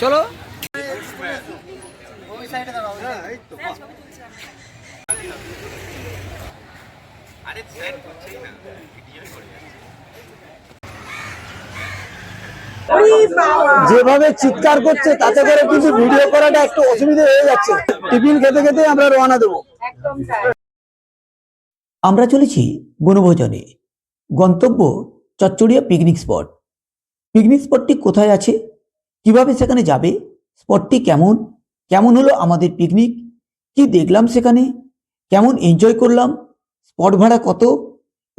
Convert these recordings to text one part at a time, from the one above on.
চলো। যেভাবে চিৎকার করছে তাতে করে কিন্তু ভিডিও করাটা একটু অসুবিধা হয়ে যাচ্ছে। টিফিন খেতে খেতে আমরা রওনা দেবো। আমরা চলেছি বনভোজনে। গন্তব্য চচ্চড়িয়া পিকনিক স্পট পিকনিক স্পটটি কোথায় আছে? কীভাবে সেখানে যাবে? স্পটটি কেমন? কেমন হলো আমাদের পিকনিক কি দেখলাম সেখানে? কেমন এনজয় করলাম? স্পট ভাড়া কত?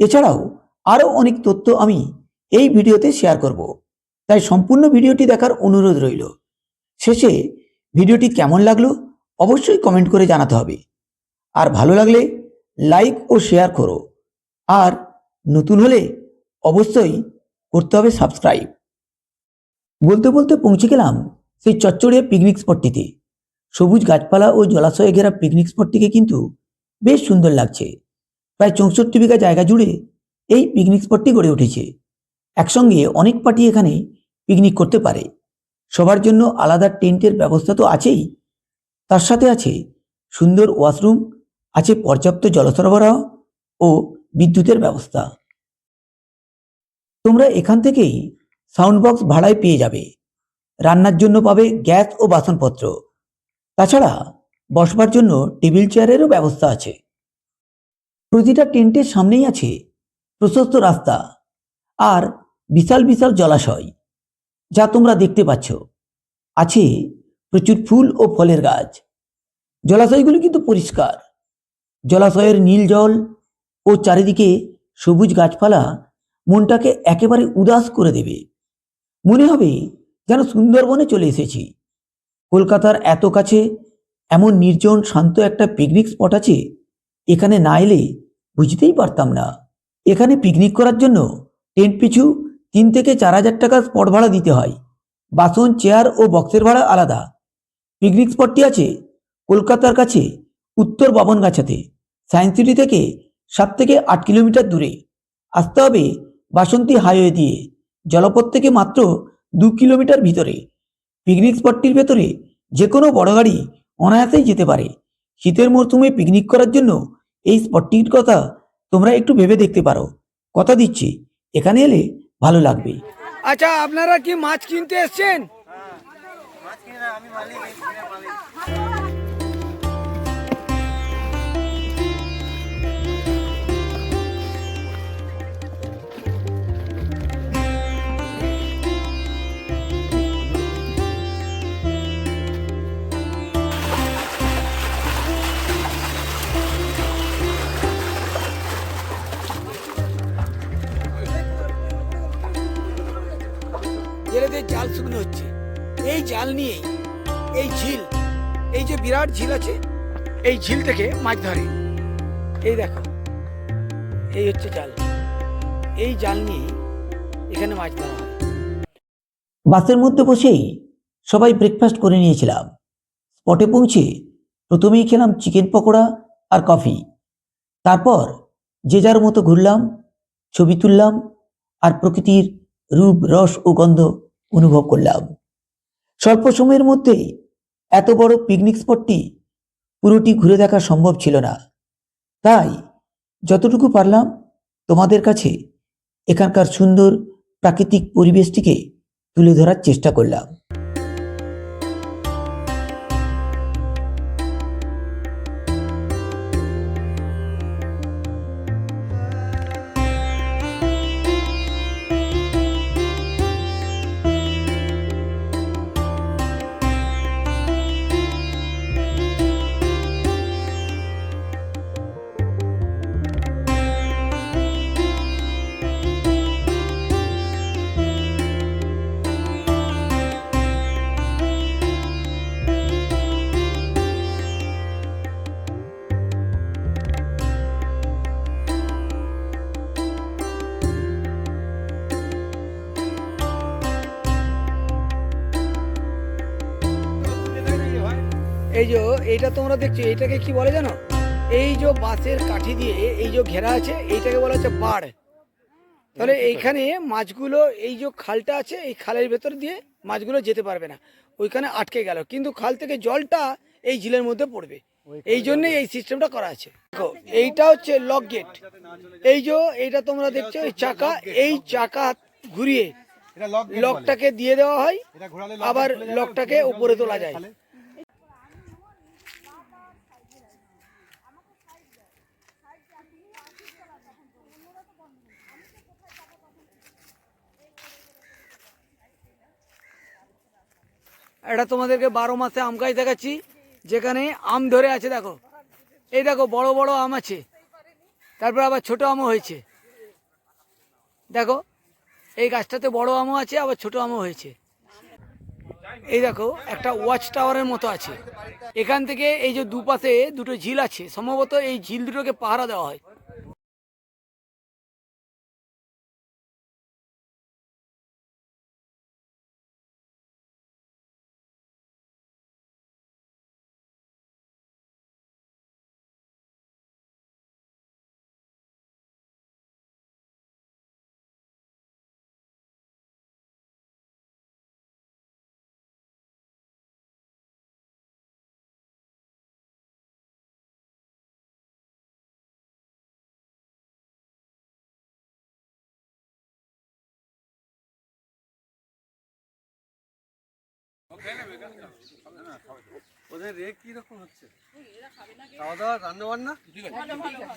এছাড়াও আরও অনেক তথ্য আমি এই ভিডিওতে শেয়ার করব। তাই সম্পূর্ণ ভিডিওটি দেখার অনুরোধ রইল। শেষে ভিডিওটি কেমন লাগল অবশ্যই কমেন্ট করে জানাতে হবে। আর ভালো লাগলে লাইক ও শেয়ার করো। আর নতুন হলে অবশ্যই করতে হবে সাবস্ক্রাইব বলতে বলতে পৌঁছে গেলাম সেই চচ্চড়িয়া পিকনিক স্পটটিতে সবুজ গাছপালা ও জলাশয়ে ঘেরা পিকনিক স্পটটিকে কিন্তু বেশ সুন্দর লাগছে। প্রায় চৌষট্টি বিঘা জায়গা জুড়ে এই পিকনিক স্পটটি গড়ে উঠেছে। একসঙ্গে অনেক পার্টি এখানে পিকনিক করতে পারে। সবার জন্য আলাদা টেন্টের ব্যবস্থা তো আছেই। তার সাথে আছে সুন্দর ওয়াশরুম আছে পর্যাপ্ত জল সরবরাহ ও বিদ্যুতের ব্যবস্থা। তোমরা এখান থেকেই সাউন্ড বক্স ভাড়ায় পেয়ে যাবে। রান্নার জন্য পাবে গ্যাস ও বাসনপত্র। তাছাড়া বসবার জন্য টেবিল চেয়ারেরও ব্যবস্থা আছে। প্রতিটা টেন্টের সামনেই আছে প্রশস্ত রাস্তা আর বিশাল বিশাল জলাশয়, যা তোমরা দেখতে পাচ্ছ। আছে প্রচুর ফুল ও ফলের গাছ। জলাশয়গুলি কিন্তু পরিষ্কার। জলাশয়ের নীল জল ও চারিদিকে সবুজ গাছপালা মনটাকে একেবারে উদাস করে দেবে। মনে হবে যেন সুন্দরবনে চলে এসেছি। কলকাতার এত কাছে এমন নির্জন শান্ত একটা পিকনিক স্পট আছে, এখানে না এলে বুঝতেই পারতাম না। এখানে পিকনিক করার জন্য টেন্ট পিছু তিন থেকে চার হাজার টাকা স্পট ভাড়া দিতে হয়। বাসন চেয়ার ও বক্সের ভাড়া আলাদা। পিকনিক স্পটটি আছে কলকাতার কাছে উত্তর বাবনগাছাতে সায়েন্স সিটি থেকে সাত থেকে আট কিলোমিটার দূরে। আসতে হবে বাসন্তী হাইওয়ে দিয়ে। জলপথ থেকে মাত্র দু কিলোমিটার ভিতরে। পিকনিক স্পটটির ভেতরে যে কোনো বড় গাড়ি অনায়াসেই যেতে পারে। শীতের মরশুমে পিকনিক করার জন্য এই স্পটটির কথা তোমরা একটু ভেবে দেখতে পারো। কথা দিচ্ছি এখানে এলে ভালো লাগবে। আচ্ছা আপনারা কি মাছ কিনতে এসছেন? জাল নিয়েই এই ঝিল, এই যে বিরাট ঝিল আছে, এই ঝিল থেকে মাছ ধরে। এই দেখো, এই হচ্ছে জাল। এই জাল নিয়ে এখানে মাছ ধরা হয়। বাসের মধ্যে বসেই সবাই ব্রেকফাস্ট করে নিয়েছিলাম। স্পটে পৌঁছে প্রথমেই খেলাম চিকেন পকোড়া আর কফি তারপর যে যার মতো ঘুরলাম, ছবি তুললাম আর প্রকৃতির রূপ, রস ও গন্ধ অনুভব করলাম। স্বল্প সময়ের মধ্যে এত বড় পিকনিক স্পটটি পুরোটি ঘুরে দেখা সম্ভব ছিল না। তাই যতটুকু পারলাম তোমাদের কাছে এখানকার সুন্দর প্রাকৃতিক পরিবেশটিকে তুলে ধরার চেষ্টা করলাম। এই যে এইটা তোমরা দেখছ এইটাকে কি বলে জানো? এই যে বাঁশের কাঠি দিয়ে এই যে ঘেরা আছে এইটাকে বলা হচ্ছে বাড়। তাহলে এইখানে মাছগুলো এই যে খালটা আছে এই খালের ভেতর দিয়ে মাছগুলো যেতে পারবে না। ওইখানে আটকে গেল। কিন্তু খাল থেকে জলটা এই ঝিলের মধ্যে পড়বে। এই জন্যই এই সিস্টেমটা করা আছে। দেখো এইটা হচ্ছে লক গেট এই যে এইটা তোমরা দেখছ এই চাকা এই চাকা ঘুরিয়ে লকটাকে দিয়ে দেওয়া হয়। আবার লকটাকে উপরে তোলা যায়। এটা তোমাদেরকে বারো মাসে আম গাছ দেখাচ্ছি, যেখানে আম ধরে আছে দেখো। এই দেখো, বড় বড় আম আছে। তারপর আবার ছোট আমও হয়েছে। দেখো, এই গাছটাতে বড় আমও আছে, আবার ছোট আমও হয়েছে। এই দেখো, একটা ওয়াচ টাওয়ারের মতো আছে। এখান থেকে এই যে দুপাশে দুটো ঝিল আছে, সম্ভবত এই ঝিল দুটোকে পাহারা দেওয়া হয়। ওদের রেট কি রকম হচ্ছে খাওয়া দাওয়া রান্না বান্না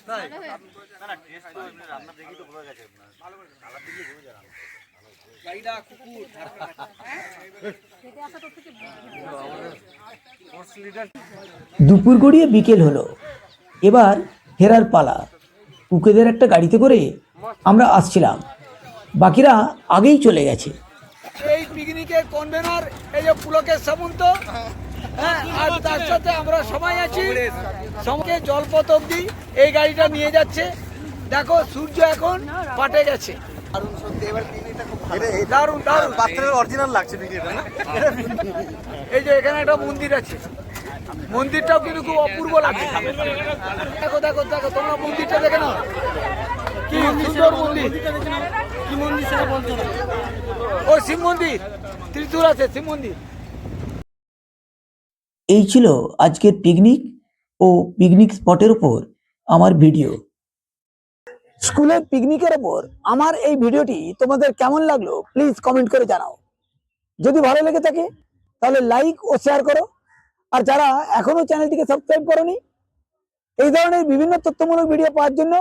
তাই দুপুর গড়িয়ে বিকেল হলো। এবার ফেরার পালা। কুকেদের একটা গাড়িতে করে আমরা আসছিলাম। বাকিরা আগেই চলে গেছে। এই পিকনিকের কনভেনার এই যে পুলকের সামন্ত হ্যাঁ আর তার সাথে আমরা সবাই আছি। সঙ্গে জলপথ অব্দি এই গাড়িটা নিয়ে যাচ্ছে। দেখো সূর্য এখন পাটে গেছে। দারুণ দারুণ বাচ্চাদের অরিজিনাল লাগছে এই যে এখানে একটা মন্দির আছে। মন্দিরটাও কিন্তু খুব অপূর্ব লাগছে। দেখো দেখো দেখো তোমরা মন্দিরটা দেখে নাও। কি সুন্দর মন্দির। ও, শিব মন্দির। আছে, শিব মন্দির। এই ছিল আজকের পিকনিক ও পিকনিক স্পটের উপর আমার ভিডিও স্কুলের পিকনিকের ওপর আমার এই ভিডিওটি তোমাদের কেমন লাগল প্লিজ কমেন্ট করে জানাও। যদি ভালো লেগে থাকে, তাহলে লাইক ও শেয়ার করো। আর যারা এখনও চ্যানেলটিকে সাবস্ক্রাইব করনি, এই ধরনের বিভিন্ন তথ্যমূলক ভিডিও পাওয়ার জন্য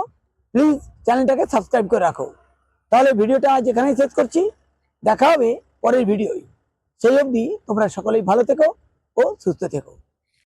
প্লিজ চ্যানেলটাকে সাবস্ক্রাইব করে রাখো। তাহলে ভিডিওটা আজ এখানেই শেষ করছি। দেখা হবে পরের ভিডিওই সেই অবধি তোমরা সকলেই ভালো থেকো ও সুস্থ থেকো।